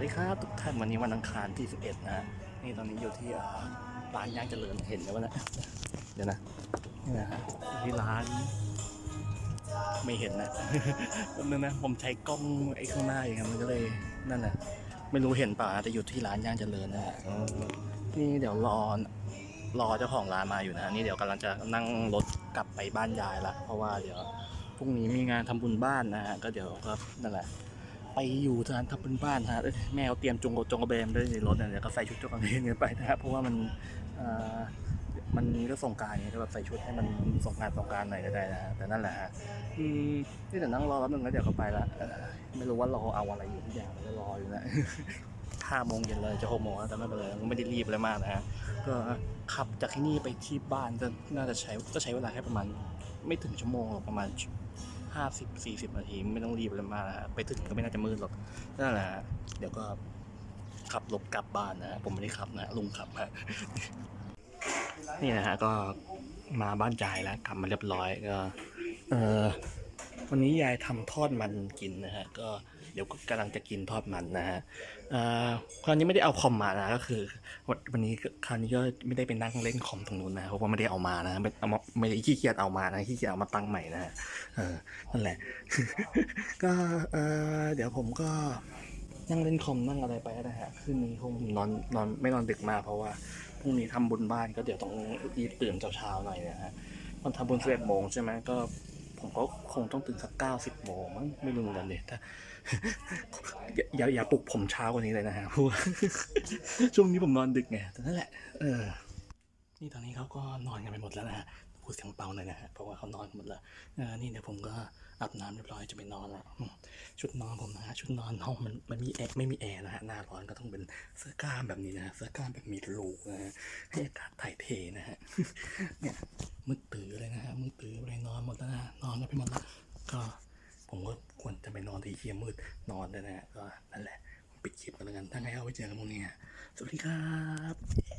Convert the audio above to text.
วัสดีครับทุกท่านวันนี้วันอังคารที่ 11 นะฮะนี่ตอนนี้อยู่ที่ร้านย่างเจริญเห็นแล้วนะเดี๋ยวนะนี่นะฮะที่ร้าน ไม่เห็นนะแป๊บนึงนะผมใช้กล้องไอ้ข้างหน้าอย่างเงี้ยมันก็เลยนั่นแหละไม่รู้เห็นป่ะแต่อยู่ที่ร้านย่างเจริญนะฮะนี่เดี๋ยวรอรอเจ้าของร้านมาอยู่นะนี่เดี๋ยวกำลังจะนั่งรถกลับไปบ้านยายละเพราะว่าเดี๋ยวพรุ่งนี้มีงานทำบุญบ้านนะฮะก็เดี๋ยวก็นั่นแหละ อยู่ทางทำเป็นบ้านฮะแม่เอาเตรียมจงกระจงกระเบนด้วยในรถเนี่ยเดี๋ยวก็ใส่ชุดจงกระเบนกันไปนะฮะเพราะว่ามันมันก็ส่งกรารไงก็แบบใส่ชุดให้มันส่งงานส่งการหน่อยก็ได้นะฮะแต่นั่นแหละฮะอืมนี่เดี๋ยวนั่งรอแป๊บนึงแล้วเดี๋ยวก็ไปละไม่รู้ว่ารอเอาอะไรอยู่ทุกอย่างก็รออยู่นะห้าโมงเย็นเลยจะหกโมงแล้วแต่ไม่เป็นไรไม่ได้รีบอะไรมากนะฮะก็ขับจากที่นี่ไปที่บ้านก็น่าจะใช้ก็ใช้เวลาแค่ประมาณ ไม่ถึงชั่วโมงหรอกประมาณ ห้าสิบสี่สิบนาทีไม่ต้องรีบอะไรมากนะฮะไปถึงก็ไม่น่าจะมืดหรอกนั่นแหละเดี๋ยวก็ขับรถกลับบ้านนะผมไม่ได้ขับนะลุงขับฮะนี่นะฮะก็มาบ้านยายแล้วกลับมาเรียบร้อยก็ เออวันนี้ยายทำทอดมันกินนะฮะ ก็ เดี๋ยวก็กำลังจะกินทอดมันนะฮะคราวนี้ไม่ได้เอาคอมมานะก็คือวันนี้คราวนี้ก็ไม่ได้ไปนั่งเล่นคอมตรงนู้นนะเพราะว่าไม่ได้เอามานะไม่เอามาไม่ได้ขี้เกียจเอามานะขี้เกียจเอามาตั้งใหม่นะฮะเออนั่นแหละ ก็เดี๋ยวผมก็นั่งเล่นคอมนั่งอะไรไปนะฮะคืนนี้คงนอนนอนไม่นอนดึกมากเพราะว่าพรุ่งนี้ทำบุญบ้านก็เดี๋ยวต้องรีบตื่นเช้าๆหน่อยนะฮะมันทำบุญสิบเอ็ดโมงใช่ไหมก็ ผมก็คงต้องตื่นสักเก้าสิบโมงมั้งไม่รู้เหมือนกันเลยถ้าอย่าอย่าปลุกผมเช้ากว่านี้เลยนะฮะเพราะว่าช่วงนี้ผมนอนดึกไงแต่นั่นแหละ เออ นี่ตอนนี้เขาก็นอนกันไปหมดแล้วนะฮะพูดเสียงเบาหน่อยนะฮะเพราะว่าเขานอนหมดแล้วนี่เดี๋ยวผมก็อาบน้ำเรียบร้อยจะไปนอนแล้วชุดนอนผมนะฮะชุดนอนห้องมันมันมีแอร์ไม่มีแอร์นะฮะหน้าร้อนก็ต้องเป็นเสื้อกล้ามแบบนี้นะเสื้อกล้ามแบบมีรูนะฮะให้อากาศถ่ายเทนะฮะเนี่ยมืดตื้อเลยนะฮะมืดตื้อเลยนอนหมดแล้วนะ นะพี่มดแล้วก็ผมก็ควรจะไปนอนที่เคียมืดนอนด้วยนะก็นั่นแหละปิดคลิปกันแล้วกันถ้าไงเอาไว้เจอกันพรุ่งนี้สวัสดีครับ